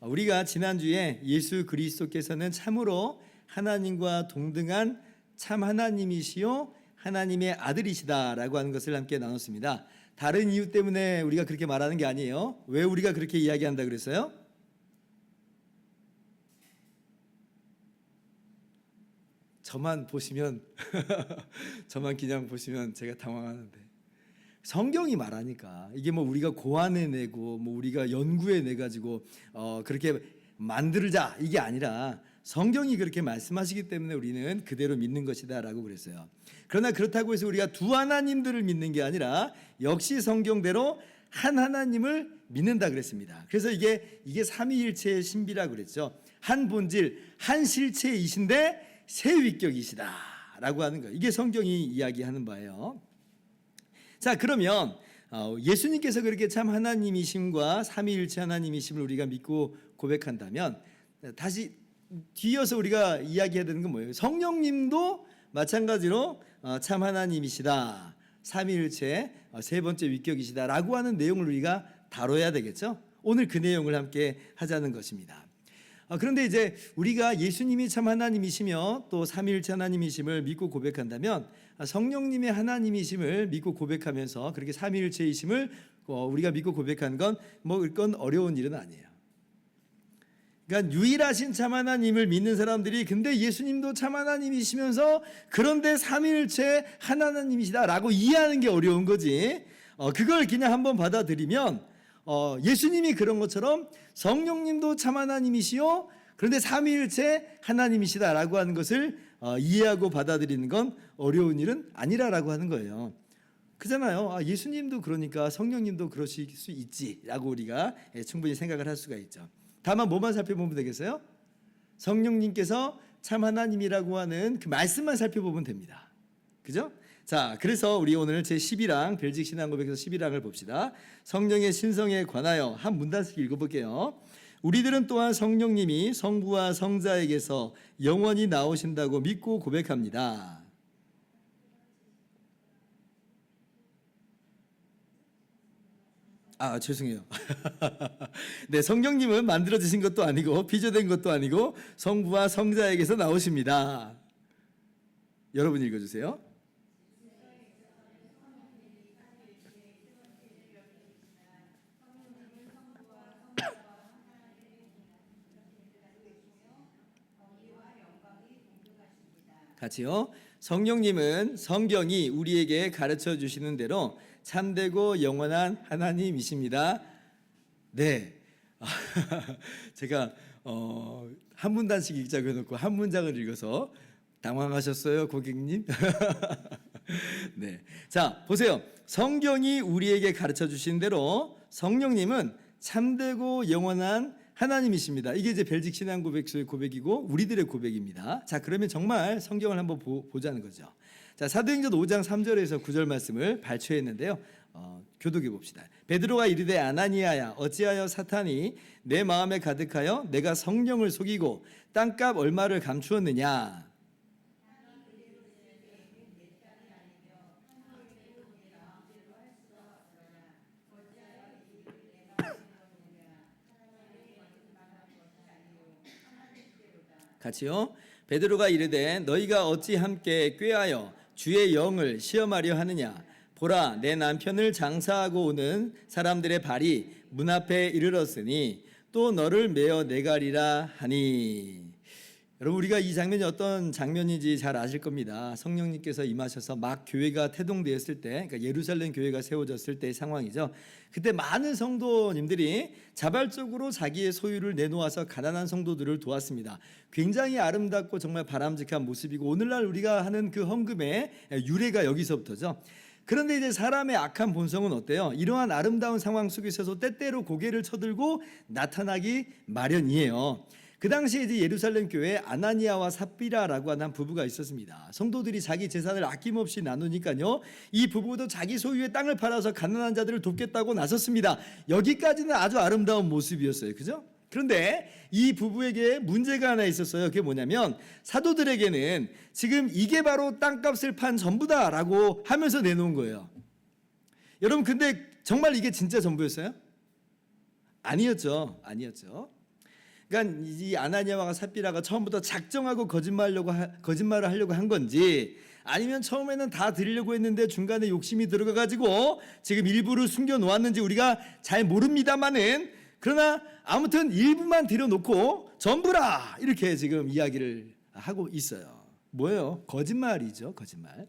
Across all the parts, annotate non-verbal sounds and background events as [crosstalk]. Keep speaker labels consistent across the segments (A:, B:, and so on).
A: 우리가 지난주에 예수 그리스도께서는 참으로 하나님과 동등한 참 하나님이시요 하나님의 아들이시다라고 하는 것을 함께 나눴습니다. 다른 이유 때문에 우리가 그렇게 말하는 게 아니에요. 왜 우리가 그렇게 이야기한다 그랬어요? 저만 보시면 [laughs] 저만 그냥 보시면 제가 당황하는데 성경이 말하니까 이게 뭐 우리가 고안해내고 뭐 우리가 연구해내 가지고 어 그렇게 만들자 이게 아니라 성경이 그렇게 말씀하시기 때문에 우리는 그대로 믿는 것이다라고 그랬어요. 그러나 그렇다고 해서 우리가 두 하나님들을 믿는 게 아니라 역시 성경대로 한 하나님을 믿는다 그랬습니다. 그래서 이게 이게 삼위일체의 신비라고 그랬죠. 한 본질, 한 실체이신데 세 위격이시다라고 하는 거예요. 이게 성경이 이야기하는 바예요. 자, 그러면 어, 예수님께서 그렇게 참 하나님이심과 삼위일체 하나님이심을 우리가 믿고 고백한다면 다시 뒤어서 우리가 이야기해야 되는 건 뭐예요? 성령님도 마찬가지로 어, 참 하나님이시다. 삼위일체 어, 세 번째 위격이시다라고 하는 내용을 우리가 다뤄야 되겠죠. 오늘 그 내용을 함께 하자는 것입니다. 아, 그런데 이제 우리가 예수님이 참 하나님이시며 또 삼위일체 하나님이심을 믿고 고백한다면 아, 성령님의 하나님이심을 믿고 고백하면서 그렇게 삼위일체이심을 어, 우리가 믿고 고백한 건 뭐 그건 어려운 일은 아니에요. 그러니까 유일하신 참 하나님을 믿는 사람들이 근데 예수님도 참 하나님이시면서 그런데 삼위일체 하나님이시다라고 이해하는 게 어려운 거지. 어, 그걸 그냥 한번 받아들이면 어, 예수님이 그런 것처럼 성령님도 참 하나님이시요. 그런데 삼위일체 하나님이시다라고 하는 것을 어, 이해하고 받아들이는 건 어려운 일은 아니라라고 하는 거예요. 그잖아요. 아, 예수님도 그러니까 성령님도 그러실 수 있지라고 우리가 예, 충분히 생각을 할 수가 있죠. 다만 뭐만 살펴보면 되겠어요? 성령님께서 참 하나님이라고 하는 그 말씀만 살펴보면 됩니다. 그죠? 자, 그래서 우리 오늘 제 11항 벨직 신앙 고백에서 11항을 봅시다. 성령의 신성에 관하여 한 문단씩 읽어볼게요. 우리들은 또한 성령님이 성부와 성자에게서 영원히 나오신다고 믿고 고백합니다. 아, 죄송해요. [laughs] 네, 성령님은 만들어지신 것도 아니고 빚어된 것도 아니고 성부와 성자에게서 나오십니다. 여러분 읽어주세요. 같이요. 성령님은 성경이 우리에게 가르쳐 주시는 대로 참되고 영원한 하나님이십니다. 네. [laughs] 제가 어, 한 문단씩 읽자고 해놓고 한 문장을 읽어서 당황하셨어요, 고객님? [laughs] 네. 자, 보세요. 성경이 우리에게 가르쳐 주신 대로 성령님은 참되고 영원한 하나님이십니다. 이게 이제 벨직 신앙 고백서의 고백이고 우리들의 고백입니다. 자, 그러면 정말 성경을 한번 보, 보자는 거죠. 자, 사도행전 5장 3절에서 9절 말씀을 발췌했는데요. 어, 교독해 봅시다. 베드로가 이르되 아나니아야 어찌하여 사탄이 내 마음에 가득하여 내가 성령을 속이고 땅값 얼마를 감추었느냐? 같이요. 베드로가 이르되 너희가 어찌 함께 꾀하여 주의 영을 시험하려 하느냐 보라 내 남편을 장사하고 오는 사람들의 발이 문 앞에 이르렀으니 또 너를 메어 내가리라 하니 여러분 우리가 이 장면이 어떤 장면인지 잘 아실 겁니다. 성령님께서 임하셔서 막 교회가 태동되었을 때, 그러니까 예루살렘 교회가 세워졌을 때의 상황이죠. 그때 많은 성도님들이 자발적으로 자기의 소유를 내놓아서 가난한 성도들을 도왔습니다. 굉장히 아름답고 정말 바람직한 모습이고 오늘날 우리가 하는 그 헌금의 유래가 여기서부터죠. 그런데 이제 사람의 악한 본성은 어때요? 이러한 아름다운 상황 속에서도 때때로 고개를 쳐들고 나타나기 마련이에요. 그 당시에 이제 예루살렘 교회에 아나니아와 삽비라라고 하는 부부가 있었습니다. 성도들이 자기 재산을 아낌없이 나누니까요. 이 부부도 자기 소유의 땅을 팔아서 가난한 자들을 돕겠다고 나섰습니다. 여기까지는 아주 아름다운 모습이었어요. 그죠? 그런데 이 부부에게 문제가 하나 있었어요. 그게 뭐냐면 사도들에게는 지금 이게 바로 땅값을 판 전부다라고 하면서 내놓은 거예요. 여러분 근데 정말 이게 진짜 전부였어요? 아니었죠. 아니었죠. 그러니까 이 아나니아와 삽비라가 처음부터 작정하고 거짓말하려고 하- 거짓말을 하려고 한 건지 아니면 처음에는 다 드리려고 했는데 중간에 욕심이 들어가 가지고 지금 일부를 숨겨 놓았는지 우리가 잘 모릅니다만은 그러나 아무튼 일부만 들여놓고 전부라 이렇게 지금 이야기를 하고 있어요. 뭐예요? 거짓말이죠, 거짓말.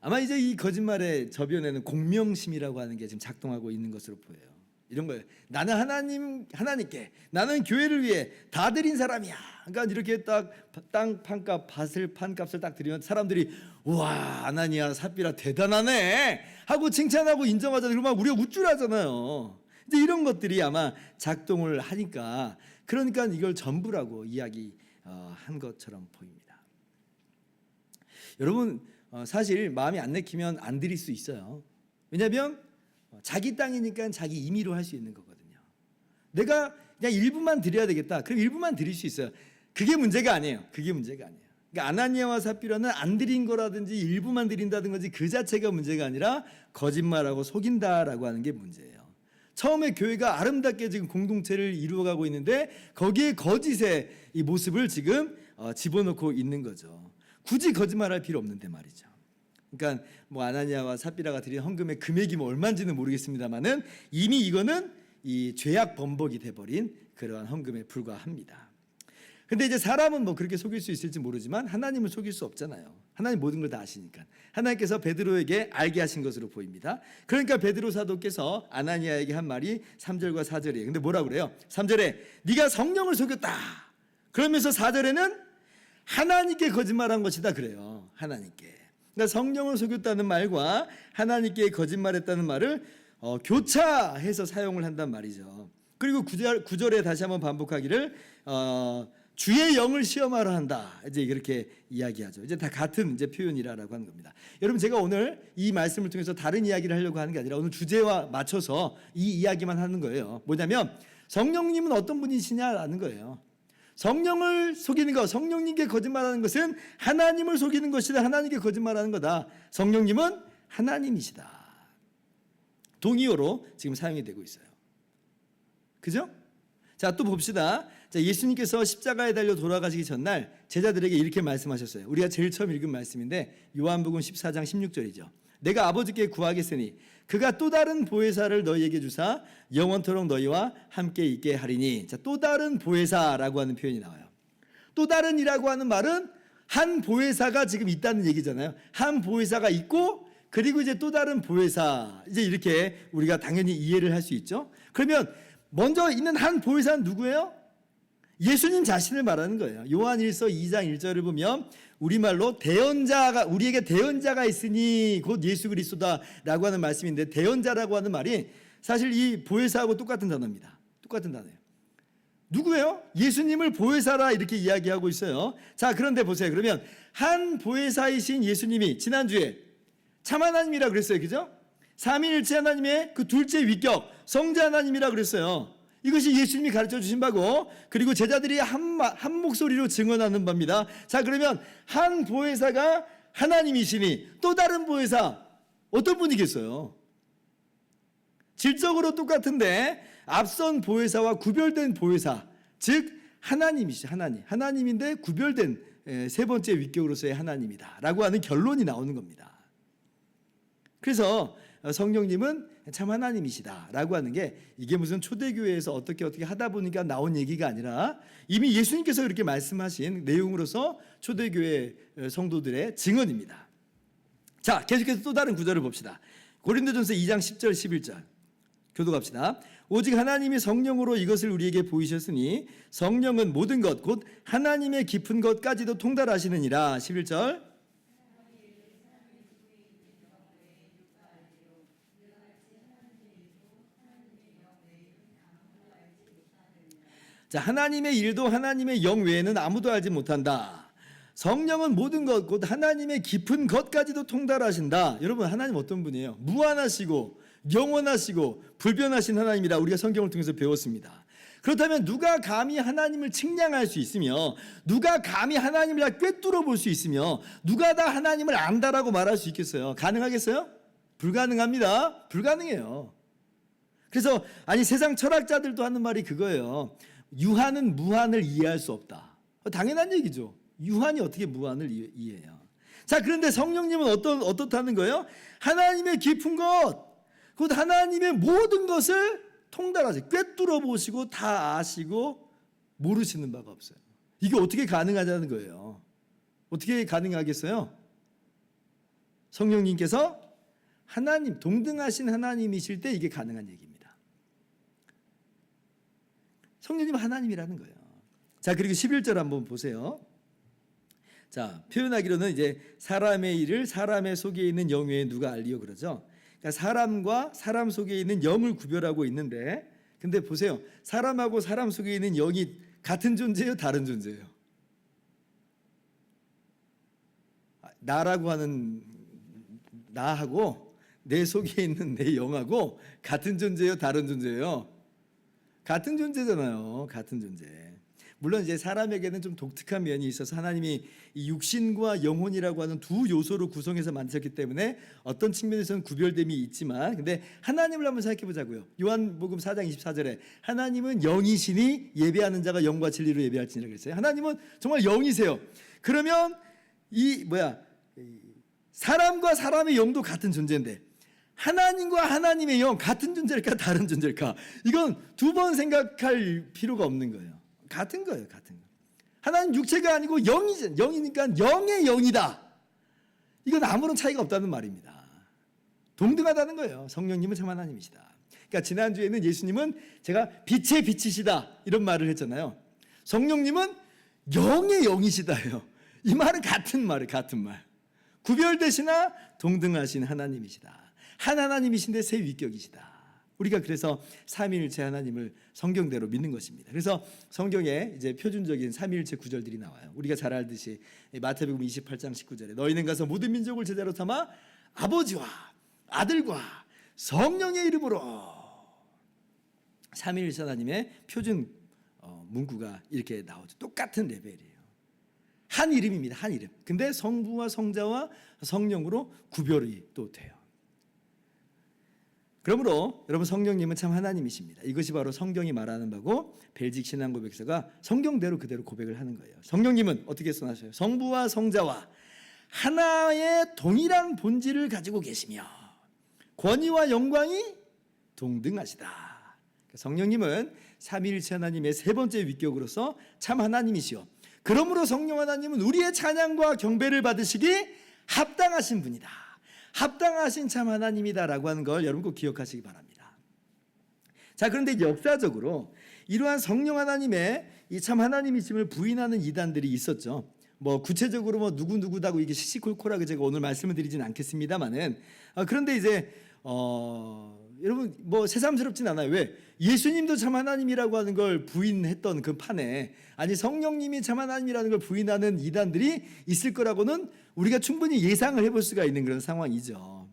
A: 아마 이제 이 거짓말의 저변에는 공명심이라고 하는 게 지금 작동하고 있는 것으로 보여요. 이런 거예요. 나는 하나님 하나님께 나는 교회를 위해 다 드린 사람이야. 그러니까 이렇게 딱 땅 판값 밭을 판값을 딱 드리면 사람들이 와 아나니아 삽비라 대단하네 하고 칭찬하고 인정하잖아요. 그러면 우리가 우쭐하잖아요. 이제 이런 것들이 아마 작동을 하니까 그러니까 이걸 전부라고 이야기한 것처럼 보입니다. 여러분 어, 사실 마음이 안 내키면 안 드릴 수 있어요. 왜냐하면 어, 자기 땅이니까 자기 임의로 할 수 있는 거거든요. 내가 그냥 일부만 드려야 되겠다. 그럼 일부만 드릴 수 있어요. 그게 문제가 아니에요. 그게 문제가 아니에요. 그러니까 아나니아와 삽비라는 안 드린 거라든지 일부만 드린다든 건지 그 자체가 문제가 아니라 거짓말하고 속인다라고 하는 게 문제예요. 처음에 교회가 아름답게 지금 공동체를 이루어가고 있는데 거기에 거짓의 이 모습을 지금 어, 집어넣고 있는 거죠. 굳이 거짓말할 필요 없는데 말이죠. 그러니까 뭐 아나니아와 삽비라가 드린 헌금의 금액이 뭐 얼마인지는 모르겠습니다만은 이미 이거는 이 죄악 범벅이 돼버린 그러한 헌금에 불과합니다. 근데 이제 사람은 뭐 그렇게 속일 수 있을지 모르지만 하나님을 속일 수 없잖아요. 하나님 모든 걸 다 아시니까. 하나님께서 베드로에게 알게 하신 것으로 보입니다. 그러니까 베드로 사도께서 아나니아에게 한 말이 3절과 4절이에요. 근데 뭐라 그래요? 3절에 네가 성령을 속였다. 그러면서 4절에는 하나님께 거짓말한 것이다 그래요. 하나님께. 그러니까 성령을 속였다는 말과 하나님께 거짓말했다는 말을 어, 교차해서 사용을 한단 말이죠. 그리고 구절, 구절에 다시 한번 반복하기를 어, 주의 영을 시험하러 한다. 이제 이렇게 이야기하죠. 이제 다 같은 이제 표현이라고 하는 겁니다. 여러분 제가 오늘 이 말씀을 통해서 다른 이야기를 하려고 하는 게 아니라 오늘 주제와 맞춰서 이 이야기만 하는 거예요. 뭐냐면 성령님은 어떤 분이시냐라는 거예요. 성령을 속이는 것, 성령님께 거짓말하는 것은 하나님을 속이는 것이다. 하나님께 거짓말하는 거다. 성령님은 하나님이시다. 동의어로 지금 사용이 되고 있어요. 그죠? 자, 또 봅시다. 자, 예수님께서 십자가에 달려 돌아가시기 전날 제자들에게 이렇게 말씀하셨어요. 우리가 제일 처음 읽은 말씀인데 요한복음 14장 16절이죠. 내가 아버지께 구하겠으니 그가 또 다른 보혜사를 너희에게 주사 영원토록 너희와 함께 있게 하리니. 자, 또 다른 보혜사라고 하는 표현이 나와요. 또 다른이라고 하는 말은 한 보혜사가 지금 있다는 얘기잖아요. 한 보혜사가 있고 그리고 이제 또 다른 보혜사 이제 이렇게 우리가 당연히 이해를 할 수 있죠. 그러면 먼저 있는 한 보혜사는 누구예요? 예수님 자신을 말하는 거예요. 요한일서 2장 1절을 보면 우리말로 대언자가 우리에게 대언자가 있으니 곧 예수 그리스도다라고 하는 말씀인데 대언자라고 하는 말이 사실 이 보혜사하고 똑같은 단어입니다. 똑같은 단어예요. 누구예요? 예수님을 보혜사라 이렇게 이야기하고 있어요. 자, 그런데 보세요. 그러면 한 보혜사이신 예수님이 지난주에 참 하나님이라 그랬어요. 그죠? 삼위일체 하나님의 그 둘째 위격 성자 하나님이라 그랬어요. 이것이 예수님이 가르쳐 주신 바고 그리고 제자들이 한, 마- 한 목소리로 증언하는 바입니다. 자, 그러면 한 보혜사가 하나님이시니 또 다른 보혜사 어떤 분이겠어요? 질적으로 똑같은데 앞선 보혜사와 구별된 보혜사 즉 하나님이시 하나님 하나님인데 구별된 에, 세 번째 위격으로서의 하나님이다라고 하는 결론이 나오는 겁니다. 그래서 어, 성령님은 참 하나님이시다라고 하는 게 이게 무슨 초대교회에서 어떻게 어떻게 하다 보니까 나온 얘기가 아니라 이미 예수님께서 그렇게 말씀하신 내용으로서 초대교회 어, 성도들의 증언입니다. 자, 계속해서 또 다른 구절을 봅시다. 고린도전서 2장 10절 11절. 교도 갑시다. 오직 하나님이 성령으로 이것을 우리에게 보이셨으니 성령은 모든 것 곧 하나님의 깊은 것까지도 통달하시느니라. 11절. 자, 하나님의 일도 하나님의 영 외에는 아무도 알지 못한다. 성령은 모든 것, 곧 하나님의 깊은 것까지도 통달하신다. 여러분, 하나님 어떤 분이에요? 무한하시고, 영원하시고, 불변하신 하나님이라 우리가 성경을 통해서 배웠습니다. 그렇다면 누가 감히 하나님을 측량할 수 있으며, 누가 감히 하나님을 다 꿰뚫어 볼 수 있으며, 누가 다 하나님을 안다라고 말할 수 있겠어요? 가능하겠어요? 불가능합니다. 불가능해요. 그래서 아니 세상 철학자들도 하는 말이 그거예요. 유한은 무한을 이해할 수 없다. 당연한 얘기죠. 유한이 어떻게 무한을 이해- 이해해요? 자, 그런데 성령님은 어떤 어떻다는 거예요? 하나님의 깊은 것, 곧 하나님의 모든 것을 통달하시, 꿰뚫어 보시고 다 아시고 모르시는 바가 없어요. 이게 어떻게 가능하다는 거예요? 어떻게 가능하겠어요? 성령님께서 하나님 동등하신 하나님이실 때 이게 가능한 얘기입니다. 성령님 하나님이라는 거예요. 자, 그리고 11절 한번 보세요. 자, 표현하기로는 이제 사람의 일을 사람의 속에 있는 영 외에 누가 알리요 그러죠. 그러니까 사람과 사람 속에 있는 영을 구별하고 있는데 근데 보세요. 사람하고 사람 속에 있는 영이 같은 존재예요, 다른 존재예요? 아, 나라고 하는 나하고 내 속에 있는 내 영하고 같은 존재예요, 다른 존재예요? 같은 존재잖아요. 같은 존재. 물론 이제 사람에게는 좀 독특한 면이 있어서 하나님이 이 육신과 영혼이라고 하는 두 요소로 구성해서 만드셨기 때문에 어떤 측면에서는 구별됨이 있지만 근데 하나님을 한번 생각해 보자고요. 요한복음 4장 24절에 하나님은 영이시니 예배하는 자가 영과 진리로 예배할지니라 그랬어요. 하나님은 정말 영이세요. 그러면 이 뭐야? 이 사람과 사람의 영도 같은 존재인데 하나님과 하나님의 영 같은 존재일까 다른 존재일까? 이건 두 번 생각할 필요가 없는 거예요. 같은 거예요, 같은 거. 하나님 육체가 아니고 영이 영이니까 영의 영이다. 이건 아무런 차이가 없다는 말입니다. 동등하다는 거예요. 성령님은 참 하나님이시다. 그러니까 지난주에는 예수님은 제가 빛의 빛이시다 이런 말을 했잖아요. 성령님은 영의 영이시다요. 이 말은 같은 말이에요, 같은 말. 구별되시나 동등하신 하나님이시다. 한 하나님이신데 세 위격이시다. 우리가 그래서 삼위일체 하나님을 성경대로 믿는 것입니다. 그래서 성경에 이제 표준적인 삼위일체 구절들이 나와요. 우리가 잘 알듯이 마태복음 28장 19절에 너희는 가서 모든 민족을 제자로 삼아 아버지와 아들과 성령의 이름으로 삼위일체 하나님의 표준 어, 문구가 이렇게 나오죠. 똑같은 레벨이에요. 한 이름입니다. 한 이름. 근데 성부와 성자와 성령으로 구별이 또 돼요. 그러므로 여러분 성령님은 참 하나님이십니다. 이것이 바로 성경이 말하는 바고 벨직 신앙 고백서가 성경대로 그대로 고백을 하는 거예요. 성령님은 어떻게 써놨어요? 성부와 성자와 하나의 동일한 본질을 가지고 계시며 권위와 영광이 동등하시다. 성령님은 삼위일체 하나님의 세 번째 위격으로서 참 하나님이시요. 그러므로 성령 하나님은 우리의 찬양과 경배를 받으시기 합당하신 분이다. 합당하신 참 하나님이다라고 하는 걸 여러분 꼭 기억하시기 바랍니다. 자, 그런데 역사적으로 이러한 성령 하나님의 이 참 하나님이심을 부인하는 이단들이 있었죠. 뭐 구체적으로 뭐 누구 누구다고 이게 시시콜콜하게 제가 오늘 말씀을 드리진 않겠습니다만은 아, 그런데 이제 어 여러분 뭐 새삼스럽진 않아요. 왜 예수님도 참 하나님이라고 하는 걸 부인했던 그 판에 아니 성령님이 참 하나님이라는 걸 부인하는 이단들이 있을 거라고는 우리가 충분히 예상을 해볼 수가 있는 그런 상황이죠.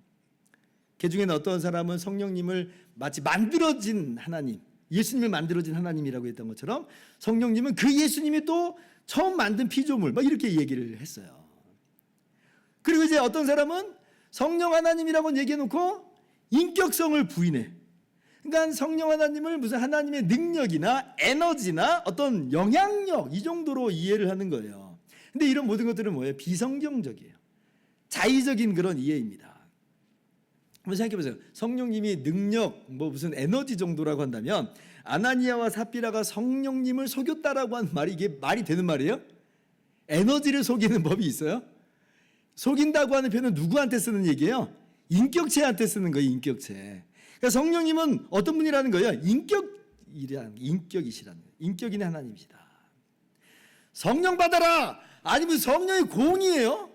A: 그 중에는 어떤 사람은 성령님을 마치 만들어진 하나님, 예수님을 만들어진 하나님이라고 했던 것처럼 성령님은 그 예수님이 또 처음 만든 피조물, 막 이렇게 얘기를 했어요. 그리고 이제 어떤 사람은 성령 하나님이라고 얘기해놓고 인격성을 부인해. 그러니까 성령 하나님을 무슨 하나님의 능력이나 에너지나 어떤 영향력 이 정도로 이해를 하는 거예요. 근데 이런 모든 것들은 뭐예요? 비성경적이에요. 자의적인 그런 이해입니다. 한번 생각해 보세요. 성령님이 능력, 뭐 무슨 에너지 정도라고 한다면 아나니아와 삽비라가 성령님을 속였다라고 한 말이 이게 말이 되는 말이에요? 에너지를 속이는 법이 있어요? 속인다고 하는 표현은 누구한테 쓰는 얘기예요? 인격체한테 쓰는 거예요, 인격체. 그러니까 성령님은 어떤 분이라는 거예요? 인격이란 인격이시라는 거예요. 인격인의 하나님이시다. 성령 받아라. 아니면 성령의 공이에요?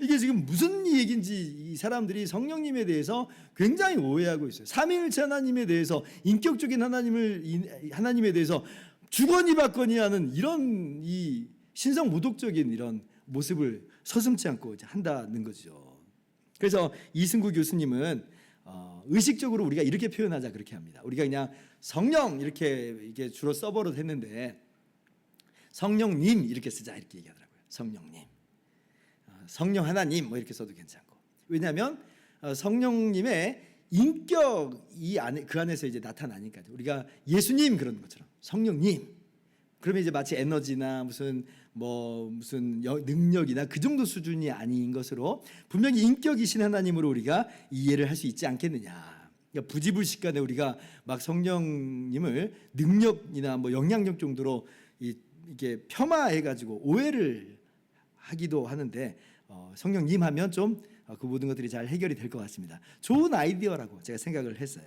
A: 이게 지금 무슨 얘기인지 이 사람들이 성령님에 대해서 굉장히 오해하고 있어요. 삼위일체 하나님에 대해서 인격적인 하나님을 하나님에 대해서 주거니 받거니 하는 이런 이 신성 모독적인 이런 모습을 서슴지 않고 한다는 거죠. 그래서 이승구 교수님은 어, 의식적으로 우리가 이렇게 표현하자 그렇게 합니다. 우리가 그냥 성령 이렇게 이게 주로 써버릇 했는데 성령님 이렇게 쓰자 이렇게 얘기하더라고요. 성령님. 성령 하나님 뭐 이렇게 써도 괜찮고 왜냐하면 어, 성령님의 인격이 안에 그 안에서 이제 나타나니까 우리가 예수님 그런 것처럼 성령님 그러면 이제 마치 에너지나 무슨 뭐 무슨 여- 능력이나 그 정도 수준이 아닌 것으로 분명히 인격이신 하나님으로 우리가 이해를 할 수 있지 않겠느냐. 그러니까 부지불식간에 우리가 막 성령님을 능력이나 뭐 영향력 정도로 이, 이게 폄하해 가지고 오해를 하기도 하는데 어, 성령님 하면 좀 그 모든 것들이 잘 해결이 될 것 같습니다. 좋은 아이디어라고 제가 생각을 했어요.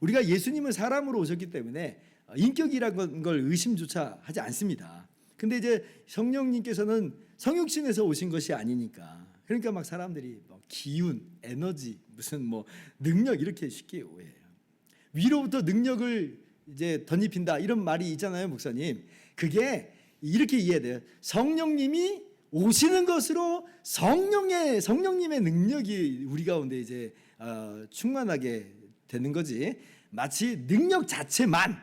A: 우리가 예수님은 사람으로 오셨기 때문에 인격이라는 걸 의심조차 하지 않습니다. 근데 이제 성령님께서는 성육신에서 오신 것이 아니니까 그러니까 막 사람들이 뭐 기운, 에너지, 무슨 뭐 능력 이렇게 쉽게 오해해요. 위로부터 능력을 이제 덧입힌다 이런 말이 있잖아요, 목사님. 그게 이렇게 이해해야 돼요. 성령님이 오시는 것으로 성령의 성령님의 능력이 우리 가운데 이제 어, 충만하게 되는 거지. 마치 능력 자체만 어,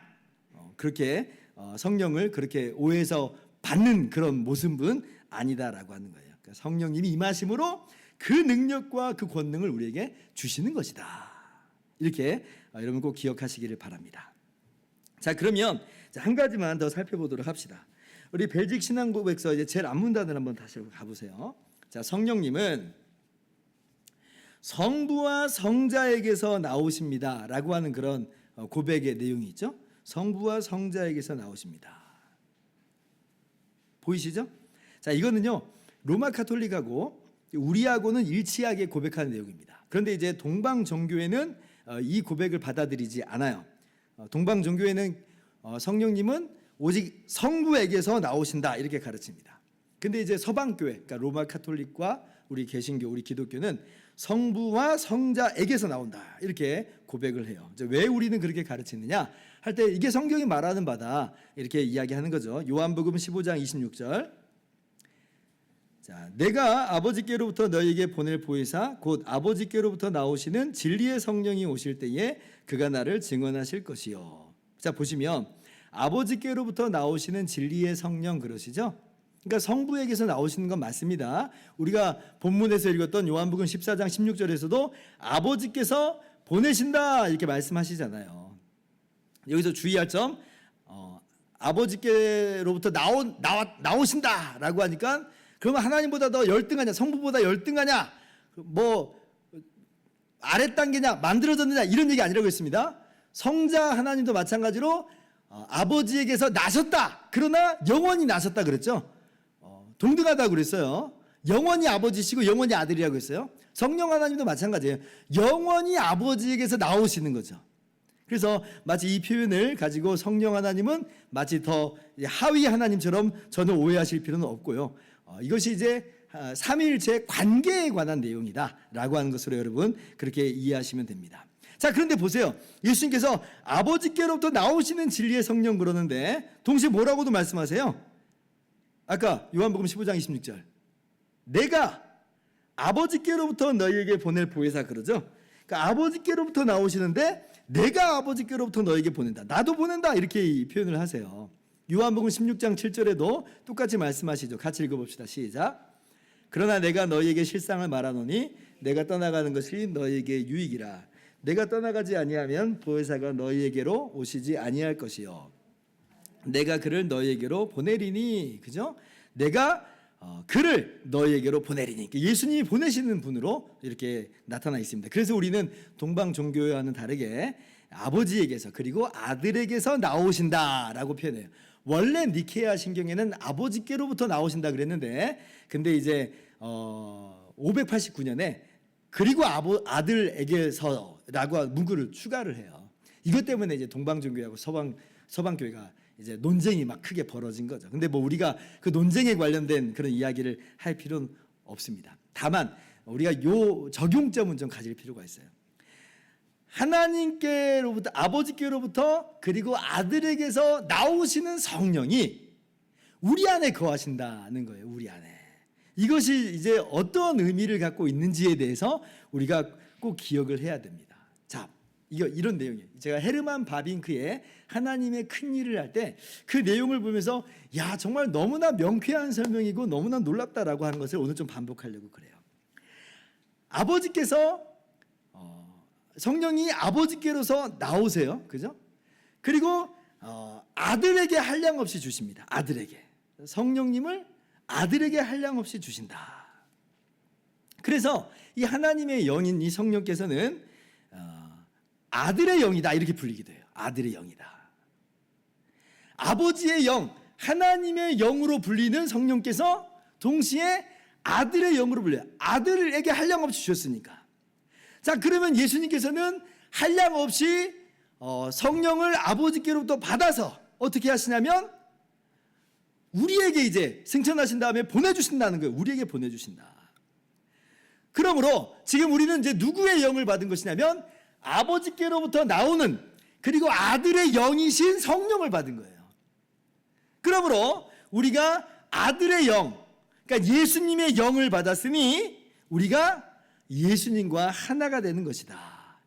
A: 그렇게 어, 성령을 그렇게 오해해서 받는 그런 모습은 아니다라고 하는 거예요. 그러니까 성령님이 임하심으로 그 능력과 그 권능을 우리에게 주시는 것이다. 이렇게 어, 여러분 꼭 기억하시기를 바랍니다. 자 그러면 자, 한 가지만 더 살펴보도록 합시다. 우리 벨직 신앙 고백서 이제 제일 앞문단을 한번 다시 가보세요. 자 성령님은 성부와 성자에게서 나오십니다라고 하는 그런 어, 고백의 내용이 있죠. 성부와 성자에게서 나오십니다. 보이시죠? 자 이거는요 로마 카톨릭하고 우리하고는 일치하게 고백하는 내용입니다. 그런데 이제 동방 종교에는 어, 이 고백을 받아들이지 않아요. 어, 동방 종교에는 어, 성령님은 오직 성부에게서 나오신다 이렇게 가르칩니다. 근데 이제 서방 교회, 그러니까 로마 카톨릭과 우리 개신교, 우리 기독교는 성부와 성자에게서 나온다 이렇게 고백을 해요. 왜 우리는 그렇게 가르치느냐 할 때 이게 성경이 말하는 바다 이렇게 이야기하는 거죠. 요한복음 15장 26절. 자, 내가 아버지께로부터 너에게 보낼 보혜사 곧 아버지께로부터 나오시는 진리의 성령이 오실 때에 그가 나를 증언하실 것이요. 자, 보시면 아버지께로부터 나오시는 진리의 성령 그러시죠? 그러니까 성부에게서 나오시는 건 맞습니다. 우리가 본문에서 읽었던 요한복음 14장 16절에서도 아버지께서 보내신다 이렇게 말씀하시잖아요. 여기서 주의할 점 어, 아버지께로부터 나온 나와, 나오신다라고 하니까 그러면 하나님보다 더 열등하냐 성부보다 열등하냐 뭐 아래 단계냐 만들어졌느냐 이런 얘기 아니라고 했습니다. 성자 하나님도 마찬가지로 어, 아버지에게서 나셨다. 그러나 영원히 나셨다 그랬죠. 어, 동등하다 그랬어요. 영원히 아버지시고 영원히 아들이라고 했어요. 성령 하나님도 마찬가지예요. 영원히 아버지에게서 나오시는 거죠. 그래서 마치 이 표현을 가지고 성령 하나님은 마치 더 하위 하나님처럼 저는 오해하실 필요는 없고요. 어, 이것이 이제 아, 삼위일체 관계에 관한 내용이다라고 하는 것으로 여러분 그렇게 이해하시면 됩니다. 자 그런데 보세요. 예수님께서 아버지께로부터 나오시는 진리의 성령 그러는데 동시에 뭐라고도 말씀하세요. 아까 요한복음 15장 26절. 내가 아버지께로부터 너희에게 보낼 보혜사 그러죠. 그러니까 아버지께로부터 나오시는데 내가 아버지께로부터 너에게 보낸다. 나도 보낸다. 이렇게 이 표현을 하세요. 요한복음 16장 7절에도 똑같이 말씀하시죠. 같이 읽어봅시다. 시작. 그러나 내가 너희에게 실상을 말하노니 내가 떠나가는 것이 너희에게 유익이라. 내가 떠나가지 아니하면 보혜사가 너희에게로 오시지 아니할 것이요. 내가 그를 너희에게로 보내리니 그죠? 내가 어, 그를 너희에게로 보내리니 그러니까 예수님이 보내시는 분으로 이렇게 나타나 있습니다. 그래서 우리는 동방 종교와는 다르게 아버지에게서 그리고 아들에게서 나오신다라고 표현해요. 원래 니케아 신경에는 아버지께로부터 나오신다 그랬는데 근데 이제 어 589년에 그리고 아버 아들에게서라고 문구를 추가를 해요. 이것 때문에 이제 동방 종교하고 서방 서방 교회가 이제 논쟁이 막 크게 벌어진 거죠. 근데 뭐 우리가 그 논쟁에 관련된 그런 이야기를 할 필요는 없습니다. 다만 우리가 요 적용점은 좀 가질 필요가 있어요. 하나님께로부터 아버지께로부터 그리고 아들에게서 나오시는 성령이 우리 안에 거하신다는 거예요. 우리 안에. 이것이 이제 어떤 의미를 갖고 있는지에 대해서 우리가 꼭 기억을 해야 됩니다. 자, 이거 이런 내용이에요. 제가 헤르만 바빙크의 하나님의 큰 일을 할 때 그 내용을 보면서 야 정말 너무나 명쾌한 설명이고 너무나 놀랍다라고 하는 것을 오늘 좀 반복하려고 그래요. 아버지께서 어, 성령이 아버지께로서 나오세요, 그죠? 그리고 어, 아들에게 한량 없이 주십니다. 아들에게 성령님을 아들에게 한량 없이 주신다. 그래서 이 하나님의 영인 이 성령께서는 어, 아들의 영이다 이렇게 불리기도 해요. 아들의 영이다. 아버지의 영, 하나님의 영으로 불리는 성령께서 동시에 아들의 영으로 불려요. 아들에게 한량 없이 주셨으니까. 자, 그러면 예수님께서는 한량 없이 어, 성령을 아버지께로부터 받아서 어떻게 하시냐면 우리에게 이제 승천하신 다음에 보내주신다는 거예요. 우리에게 보내주신다. 그러므로 지금 우리는 이제 누구의 영을 받은 것이냐면 아버지께로부터 나오는 그리고 아들의 영이신 성령을 받은 거예요. 그러므로 우리가 아들의 영, 그러니까 예수님의 영을 받았으니 우리가 예수님과 하나가 되는 것이다.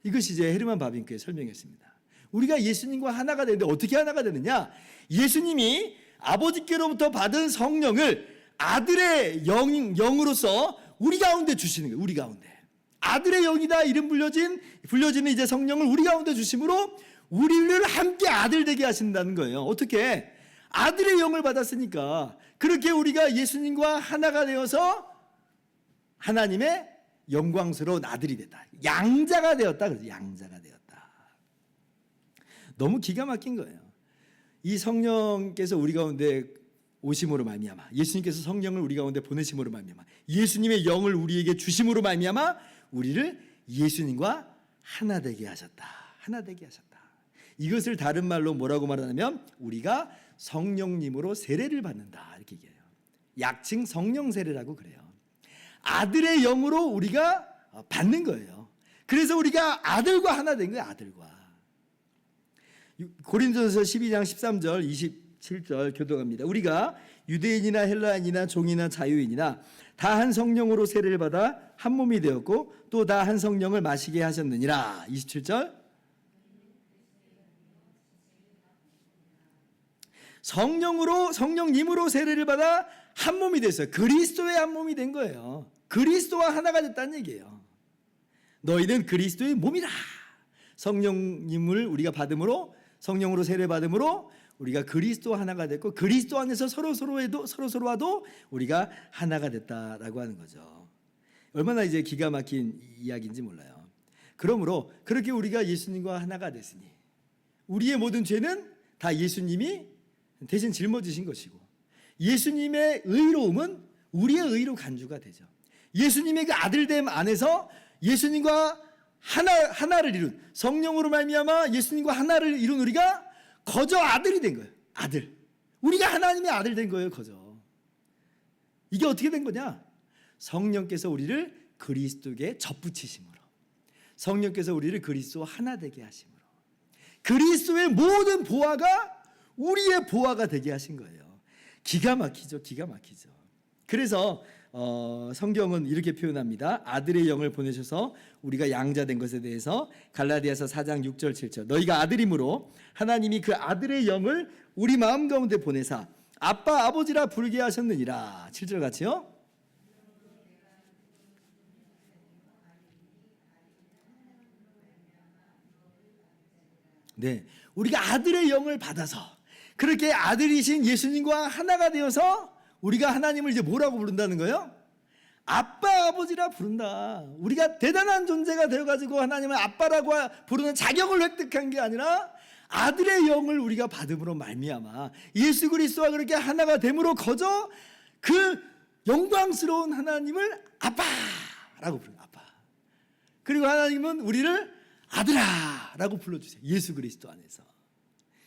A: 이것이 이제 헤르만 바빙크의 설명했습니다. 우리가 예수님과 하나가 되는데 어떻게 하나가 되느냐? 예수님이 아버지께로부터 받은 성령을 아들의 영, 영으로서 우리 가운데 주시는 거예요. 우리 가운데. 아들의 영이다 이름 불려진 불려지는 이제 성령을 우리 가운데 주심으로 우리를 함께 아들 되게 하신다는 거예요. 어떻게? 아들의 영을 받았으니까 그렇게 우리가 예수님과 하나가 되어서 하나님의 영광스러운 아들이 됐다. 양자가 되었다. 그래서 양자가 되었다. 너무 기가 막힌 거예요. 이 성령께서 우리 가운데 오심으로 말미암아 예수님께서 성령을 우리 가운데 보내심으로 말미암아 예수님의 영을 우리에게 주심으로 말미암아 우리를 예수님과 하나 되게 하셨다. 하나 되게 하셨다. 이것을 다른 말로 뭐라고 말하냐면 우리가 성령님으로 세례를 받는다 이렇게 얘기해요. 약칭 성령 세례라고 그래요. 아들의 영으로 우리가 받는 거예요. 그래서 우리가 아들과 하나 된 거예요. 아들과. 고린도서 12장 13절 27절 교도합니다. 우리가 유대인이나 헬라인이나 종이나 자유인이나 다 한 성령으로 세례를 받아 한 몸이 되었고 또 다 한 성령을 마시게 하셨느니라. 27절 성령으로 성령님으로 세례를 받아 한 몸이 됐어요. 그리스도의 한 몸이 된 거예요. 그리스도와 하나가 됐다는 얘기예요. 너희는 그리스도의 몸이라. 성령님을 우리가 받음으로 성령으로 세례 받음으로 우리가 그리스도 하나가 됐고 그리스도 안에서 서로 서로에도 서로 서로와도 우리가 하나가 됐다라고 하는 거죠. 얼마나 이제 기가 막힌 이야기인지 몰라요. 그러므로 그렇게 우리가 예수님과 하나가 됐으니 우리의 모든 죄는 다 예수님이 대신 짊어지신 것이고 예수님의 의로움은 우리의 의로 간주가 되죠. 예수님의 그 아들됨 안에서 예수님과 하나 하나를 이룬 성령으로 말미암아 예수님과 하나를 이룬 우리가 거저 아들이 된 거예요. 아들. 우리가 하나님의 아들 된 거예요, 거저. 이게 어떻게 된 거냐? 성령께서 우리를 그리스도께 접붙이심으로. 성령께서 우리를 그리스도 하나 되게 하심으로. 그리스도의 모든 보화가 우리의 보화가 되게 하신 거예요. 기가 막히죠. 기가 막히죠. 그래서 어, 성경은 이렇게 표현합니다. 아들의 영을 보내셔서 우리가 양자된 것에 대해서 갈라디아서 4장 6절 7절 너희가 아들이므로 하나님이 그 아들의 영을 우리 마음 가운데 보내사 아빠 아버지라 부르게 하셨느니라 7절 같이요. 네. 우리가 아들의 영을 받아서 그렇게 아들이신 예수님과 하나가 되어서 우리가 하나님을 이제 뭐라고 부른다는 거예요? 아빠 아버지라 부른다. 우리가 대단한 존재가 되어 가지고 하나님을 아빠라고 부르는 자격을 획득한 게 아니라 아들의 영을 우리가 받음으로 말미암아 예수 그리스도와 그렇게 하나가 됨으로 거저 그 영광스러운 하나님을 아빠라고 부르는 아빠. 그리고 하나님은 우리를 아들아라고 불러주세요. 예수 그리스도 안에서.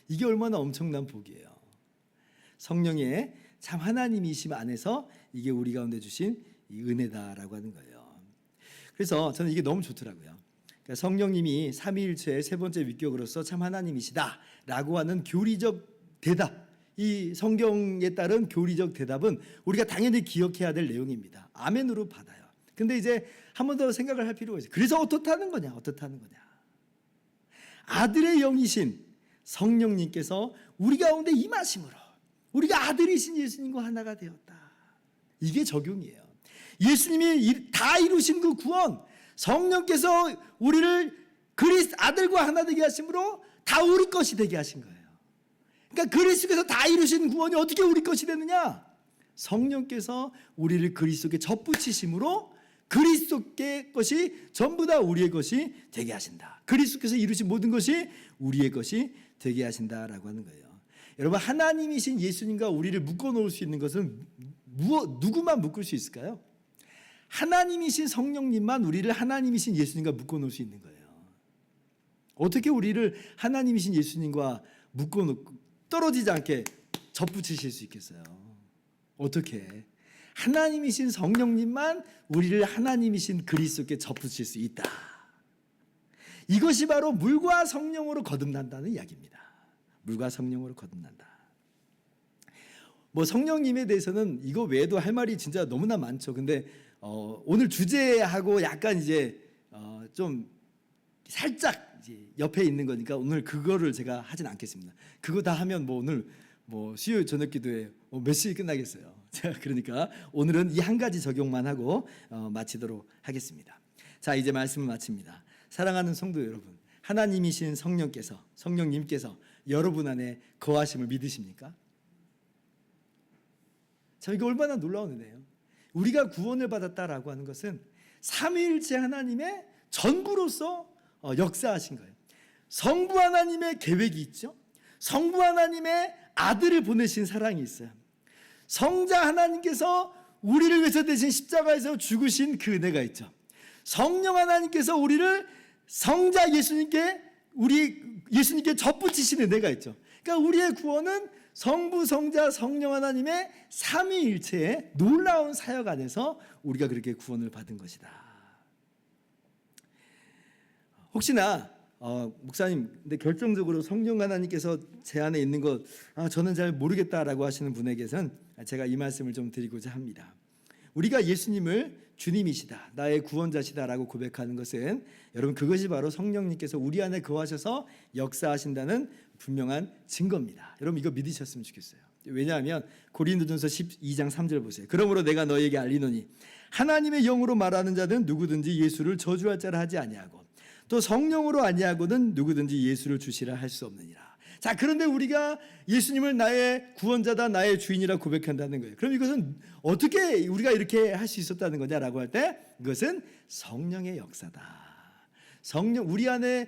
A: 이게 얼마나 엄청난 복이에요. 성령의 참 하나님이심 안에서 이게 우리 가운데 주신 이 은혜다라고 하는 거예요. 그래서 저는 이게 너무 좋더라고요. 그러니까 성령님이 삼위일체의 세 번째 위격으로서 참 하나님이시다라고 하는 교리적 대답. 이 성경에 따른 교리적 대답은 우리가 당연히 기억해야 될 내용입니다. 아멘으로 받아요. 근데 이제 한 번 더 생각을 할 필요가 있어요. 그래서 어떻다는 거냐? 어떻다는 거냐? 아들의 영이신 성령님께서 우리 가운데 임하심으로 우리가 아들이신 예수님과 하나가 되었다. 이게 적용이에요. 예수님이 다 이루신 그 구원, 성령께서 우리를 그리스 아들과 하나 되게 하심으로 다 우리 것이 되게 하신 거예요. 그러니까 그리스도께서 다 이루신 구원이 어떻게 우리 것이 되느냐? 성령께서 우리를 그리스도께 접붙이심으로 그리스도께 것이 전부 다 우리의 것이 되게 하신다. 그리스도께서 이루신 모든 것이 우리의 것이 되게 하신다라고 하는 거예요. 여러분 하나님이신 예수님과 우리를 묶어 놓을 수 있는 것은 무엇 누구만 묶을 수 있을까요? 하나님이신 성령님만 우리를 하나님이신 예수님과 묶어 놓을 수 있는 거예요. 어떻게 우리를 하나님이신 예수님과 묶어 놓고 떨어지지 않게 접붙이실 수 있겠어요? 어떻게? 하나님이신 성령님만 우리를 하나님이신 그리스도께 접붙일 수 있다. 이것이 바로 물과 성령으로 거듭난다는 이야기입니다. 물과 성령으로 거듭난다. 뭐 성령님에 대해서는 이거 외에도 할 말이 진짜 너무나 많죠. 근데 어, 오늘 주제하고 약간 이제 어, 좀 살짝 이제 옆에 있는 거니까 오늘 그거를 제가 하진 않겠습니다. 그거 다 하면 뭐 오늘 뭐 수요일 저녁 기도에 뭐몇 시에 끝나겠어요. [laughs] 제가 그러니까 오늘은 이 한 가지 적용만 하고 어, 마치도록 하겠습니다. 자 이제 말씀을 마칩니다. 사랑하는 성도 여러분, 하나님이신 성령께서 성령님께서 여러분 안에 거하심을 믿으십니까? 참 이게 얼마나 놀라운 은혜예요. 우리가 구원을 받았다라고 하는 것은 삼위일체 하나님의 전부로서 어, 역사하신 거예요. 성부 하나님의 계획이 있죠. 성부 하나님의 아들을 보내신 사랑이 있어요. 성자 하나님께서 우리를 위해서 대신 십자가에서 죽으신 그 은혜가 있죠. 성령 하나님께서 우리를 성자 예수님께 우리 예수님께 접붙이신 은혜가 있죠. 그러니까 우리의 구원은 성부, 성자, 성령 하나님의 삼위일체의 놀라운 사역 안에서 우리가 그렇게 구원을 받은 것이다. 혹시나 어, 목사님, 근데 결정적으로 성령 하나님께서 제 안에 있는 것, 아, 저는 잘 모르겠다라고 하시는 분에게선 제가 이 말씀을 좀 드리고자 합니다. 우리가 예수님을 주님이시다, 나의 구원자시다라고 고백하는 것은 여러분 그것이 바로 성령님께서 우리 안에 거하셔서 역사하신다는 분명한 증거입니다. 여러분 이거 믿으셨으면 좋겠어요. 왜냐하면 고린도전서 12장 3절 보세요. 그러므로 내가 너에게 알리노니 하나님의 영으로 말하는 자는 누구든지 예수를 저주할 자라 하지 아니하고 또 성령으로 아니하고는 누구든지 예수를 주시라 할 수 없느니라. 자, 그런데 우리가 예수님을 나의 구원자다, 나의 주인이라 고백한다는 거예요. 그럼 이것은 어떻게 우리가 이렇게 할 수 있었다는 거냐라고 할 때 이것은 성령의 역사다. 성령 우리 안에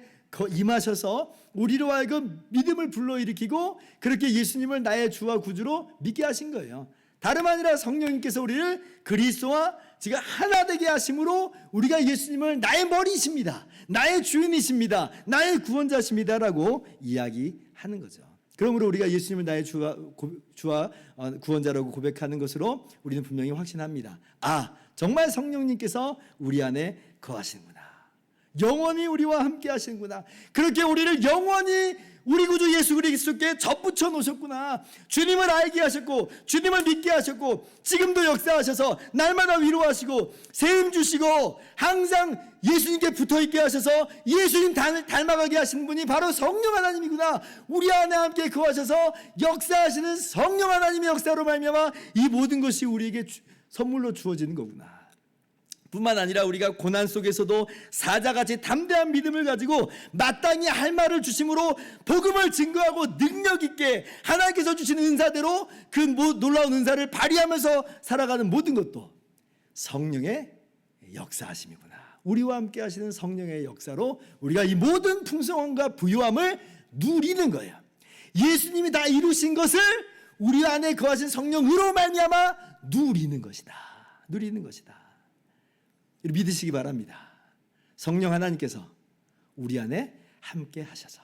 A: 임하셔서 우리로 하여금 믿음을 불러일으키고 그렇게 예수님을 나의 주와 구주로 믿게 하신 거예요. 다름 아니라 성령님께서 우리를 그리스도와 지금 하나 되게 하심으로 우리가 예수님을 나의 머리이십니다. 나의 주인이십니다. 나의 구원자십니다라고 이야기 하는 거죠. 그러므로 우리가 예수님을 나의 주와, 주와 어, 구원자라고 고백하는 것으로 우리는 분명히 확신합니다. 아, 정말 성령님께서 우리 안에 거하시는구나. 영원히 우리와 함께 하시는구나. 그렇게 우리를 영원히 우리 구주 예수 그리스도께 접붙여 놓으셨구나. 주님을 알게 하셨고 주님을 믿게 하셨고 지금도 역사하셔서 날마다 위로하시고 세임 주시고 항상 예수님께 붙어 있게 하셔서 예수님 닮아가게 하시는 분이 바로 성령 하나님이구나. 우리 안에 함께 거하셔서 역사하시는 성령 하나님의 역사로 말미암아 이 모든 것이 우리에게 선물로 주어지는 거구나. 뿐만 아니라 우리가 고난 속에서도 사자같이 담대한 믿음을 가지고 마땅히 할 말을 주심으로 복음을 증거하고 능력 있게 하나님께서 주신 은사대로 그 놀라운 은사를 발휘하면서 살아가는 모든 것도 성령의 역사하심이구나. 우리와 함께 하시는 성령의 역사로 우리가 이 모든 풍성함과 부유함을 누리는 거예요. 예수님이 다 이루신 것을 우리 안에 거하신 성령으로 말미암아 누리는 것이다. 누리는 것이다. 믿으시기 바랍니다. 성령 하나님께서 우리 안에 함께 하셔서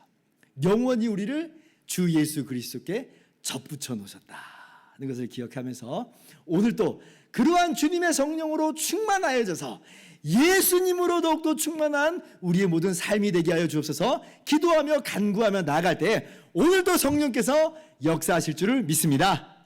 A: 영원히 우리를 주 예수 그리스도께 접붙여 놓으셨다는 것을 기억하면서 오늘 또 그러한 주님의 성령으로 충만하여져서 예수님으로 더욱더 충만한 우리의 모든 삶이 되게 하여 주옵소서 기도하며 간구하며 나아갈 때 오늘도 성령께서 역사하실 줄을 믿습니다.